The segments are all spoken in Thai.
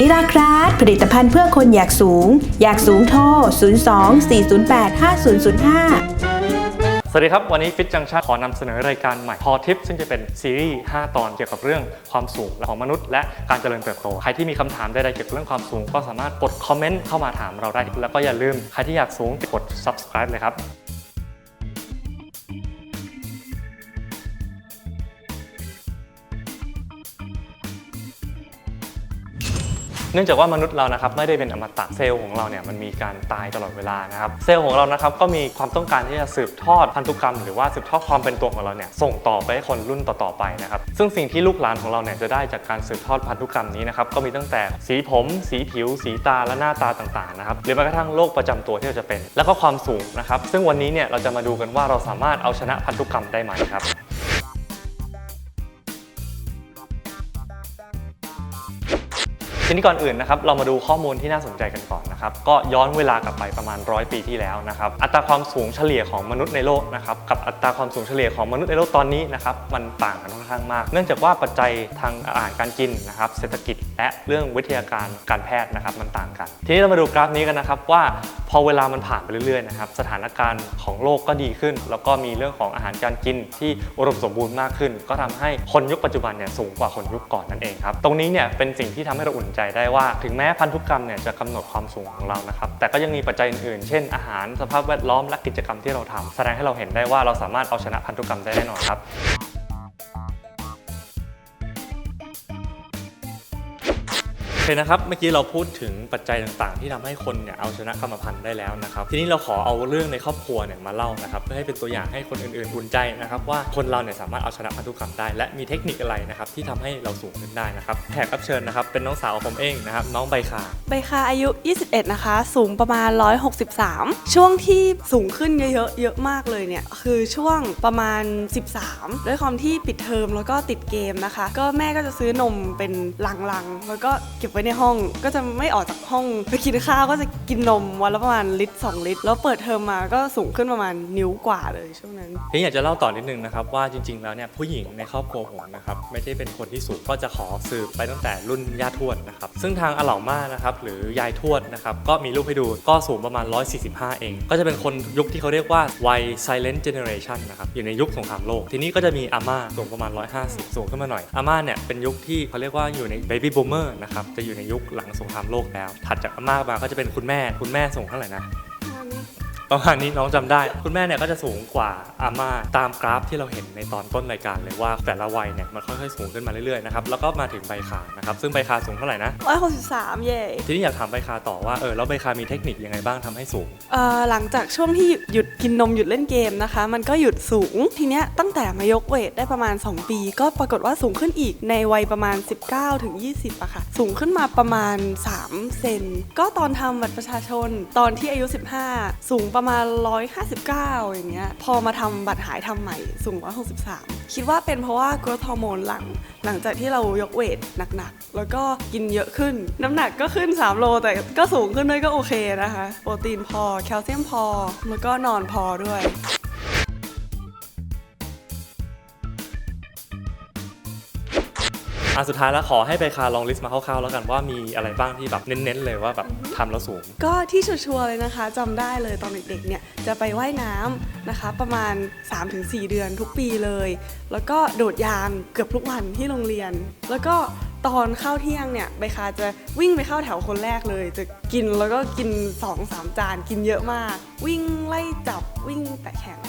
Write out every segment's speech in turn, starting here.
มิราคลาสผลิตภัณฑ์เพื่อคนอยากสูง อยากสูงโทร 02 408 5005สวัสดีครับ วันนี้ฟิตจังชันขอนำเสนอรายการใหม่พอทิปซึ่งจะเป็นซีรีส์ 5 ตอนเกี่ยวกับเรื่องความสูงของมนุษย์ และการเจริญเติบโต ใครที่มีคำถามใดๆเกี่ยวกับเรื่องความสูง ก็สามารถกดคอมเมนต์เข้ามาถามเราได้ แล้วก็อย่าลืมใครที่อยากสูงกด subscribe เลยครับ นื่องจากว่ามนุษย์เรานะครับไม่ได้เป็นอมตะเซลล์ของเราเนี่ยมันมีการตายตลอดเวลานะครับเซลล์ของเรานะครับก็มีความต้องการที่จะสืบทอดพันธุกรรม หรือว่าสืบทอดความเป็นตัวของเราเนี่ยส่งต่อไปให้คนรุ่นต่อๆไปนะครับซึ่งสิ่งที่ลูกหลานของเราเนี่ยจะได้จากการสืบทอดพันธุกรรมนี้นะครับก็มีตั้งแต่สีผม สีผิว สีตาและหน้าตาต่างๆนะครับหรือแม้กระทั่งโรคประจำตัวที่เราจะเป็น แล้วก็ความสูงนะครับซึ่งวันนี้เนี่ยเราจะมาดูกันว่าเราสามารถเอาชนะพันธุกรรมได้ไหมครับ ทีนี้ก่อนอื่นนะครับเรามาดูข้อมูลที่น่าสนใจกันก่อนนะครับก็ย้อนเวลากลับไปประมาณร้อยปีที่แล้วนะครับอัตราความสูงเฉลี่ยของมนุษย์ในโลกนะครับกับอัตราความสูงเฉลี่ยของมนุษย์ในโลกตอนนี้นะครับมันต่างกันค่อนข้างมาก เนื่องจากว่าปัจจัยทางอาหารการกินนะครับเศรษฐกิจและเรื่องวิทยาการการแพทย์นะครับมันต่างกัน ทีนี้เรามาดูกราฟนี้กันนะครับว่าพอเวลามันผ่านไปเรื่อยๆนะครับสถานการณ์ของโลกก็ดีขึ้น แล้วก็มีเรื่องของอาหารการกินที่อุดมสมบูรณ์มากขึ้น ก็ทำให้คนยุคปัจจุบันเนี่ยสูงกว่าคนยุคก่อนนั่นเองครับตรงนี้เนี่ยเป็นสิ่งที่ทำให้เราอุ่นใจได้ว่า ถึงแม้พันธุกรรมเนี่ยจะกำหนดความสูงของเรานะครับแต่ก็ยังมีปัจจัยอื่นๆ เช่นอาหารสภาพแวดล้อมและกิจกรรมที่เราทำแสดงให้เราเห็นได้ว่าเราสามารถเอาชนะพันธุกรรมได้แน่นอนครับ เคนะครับ เมื่อกี้เราพูดถึงปัจจัยต่างๆ ที่ทำให้คนเนี่ยเอาชนะกรรมพันธุ์ได้แล้วนะครับ ทีนี้เราขอเอาเรื่องในครอบครัวเนี่ยมาเล่านะครับ เพื่อให้เป็นตัวอย่างให้คนอื่นๆอุ่นใจนะครับ ว่าคนเราเนี่ยสามารถเอาชนะพันธุกรรมได้ และมีเทคนิคอะไรนะครับที่ทำให้เราสูงขึ้นได้นะครับแขกรับเชิญนะครับเป็นน้องสาวของผมเองนะครับน้องใบคาใบคาอายุ 21 นะคะ สูงประมาณ 163 ช่วงที่สูงขึ้นเยอะๆเยอะมากเลยเนี่ยคือช่วงประมาณ 13 ด้วยความที่ปิดเทอมแล้วก็ติดเกมนะคะ ก็แม่ก็จะซื้อนมเป็นลังๆแล้วก็เก็บไว้ในห้อง ก็จะไม่ออกจากห้องไปกินข้าวก็จะกินนมวันละประมาณลิตร2ลิตร แล้วเปิดเทอมมาก็สูงขึ้นประมาณนิ้วกว่าเลยช่วงนั้นทีนี้อยากจะเล่าต่อนิดนึงนะครับว่าจริง ๆ แล้วเนี่ยผู้หญิงในครอบครัวผมนะครับไม่ใช่เป็นคนที่สูงก็จะขอสืบไปตั้งแต่รุ่นย่าทวดนะครับซึ่งทางอาเหล่าม่านะครับหรือยายทวดนะครับก็มีรูปให้ดูก็สูงประมาณ 145 เอง ก็จะเป็นคนยุคที่เขาเรียกว่าวัย silent generation นะครับอยู่ในยุคสงครามโลก ทีนี้ก็จะมีอาม่าสูงประมาณ 150 สูงขึ้นมาหน่อยอาม่าเนี่ยเป็นยุคที่เขาเรียกว่าอยู่ใน baby boomer นะครับจะอยู่ในยุคหลังสงครามโลกแล้ว ถัดจากอาม่ามาก็จะเป็นคุณแม่ คุณแม่ส่งเท่าไหร่นะ ประมาณนี้น้องจำได้ คุณแม่เนี่ยก็จะสูงกว่าอาม่าตามกราฟที่เราเห็นในตอนต้นรายการเลยว่าแต่ละวัยเนี่ยมันค่อยๆสูงขึ้นมาเรื่อยๆนะครับแล้วก็มาถึงใบขานะครับซึ่งใบขาสูงเท่าไหร่นะ163เย่ทีนี้อยากถามใบขาต่อว่าเออแล้วใบขามีเทคนิคยังไงบ้างทำให้สูงเอ่อหลังจากช่วงที่หยุดหยุดกินนมหยุดเล่นเกมนะคะ มันก็หยุดสูงทีเนี้ยตั้งแต่มายกเวทได้ประมาณ 2 ปี ก็ปรากฏว่าสูงขึ้นอีกในวัยประมาณ 19ถึง20อะค่ะ สูงขึ้นมาประมาณ 3 เซนก็ตอนทำบัตรประชาชนตอนที่อายุ 15 สูงประมาณ 159 อย่างเงี้ย พอมาทำบัตรหายทำใหม่สูง163 คิดว่าเป็นเพราะว่า growth hormone หลัง หลังจากที่เรายกเวทหนักๆ แล้วก็กินเยอะขึ้น น้ำหนักก็ขึ้น 3 โล แต่ก็สูงขึ้นด้วยก็โอเคนะคะ โปรตีนพอ แคลเซียมพอ แล้วก็นอนพอด้วย อะสุดท้ายแล้วขอให้ไปคาลองลิสต์มาคร่าวๆแล้วกันว่ามีอะไรบ้างที่แบบเน้นๆเลยว่าแบบทำแล้วสูง ก็ที่ชัวร์ๆเลยนะคะจำได้เลยตอนเด็กๆเนี่ยจะไปว่ายน้ำนะคะ ประมาณ 3-4 เดือนทุกปีเลย แล้วก็โดดยางเกือบทุกวันที่โรงเรียน แล้วก็ ตอนเข้าเที่ยงเนี่ยใบคาจะวิ่งไปเข้าแถวคนแรกเลย จะกินแล้วก็กิน2-3จานกินเยอะมาก วิ่งไล่จับวิ่งแต่แข็ง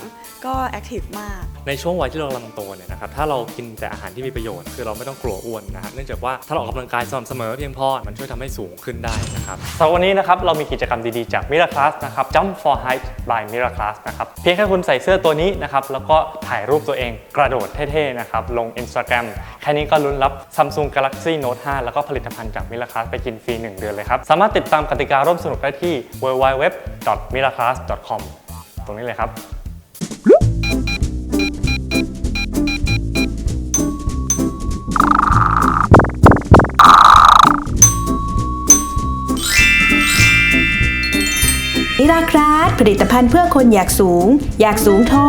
ก็แอคทีฟมาก ในช่วงวัยที่เรากำลังโตเนี่ยนะครับถ้าเรากินแต่อาหารที่มีประโยชน์ คือเราไม่ต้องกลัวอ้วนนะฮะเนื่องจากว่าถ้าเราออกกำลังกายสม่ำเสมอเพียงพอมันช่วยทำให้สูงขึ้นได้นะครับสำหรับวันนี้นะครับเรามีกิจกรรมดีๆจาก Mira Class นะครับ Jump for Height by Mira Class นะครับเพียงแค่คุณใส่เสื้อตัวนี้นะครับแล้วก็ถ่ายรูปตัวเองกระโดดเท่ๆนะครับลง Instagram แค่นี้ก็ลุ้นรับ Samsung Galaxy Note 5 แล้วก็ผลิตภัณฑ์จาก Mira Class ไปกินฟรี 1 เดือนเลยครับ สามารถติดตามกติการ่วมสนุกได้ที่ www.miraclass.com ตรงนี้เลยครับมิราคลาสผลิตภัณฑ์เพื่อคนอยากสูง อยากสูงโทร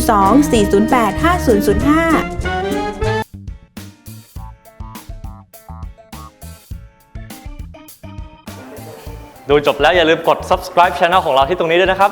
02 408 5005 ดูจบแล้วอย่าลืมกด subscribe channel ของเราที่ตรงนี้ด้วยนะครับ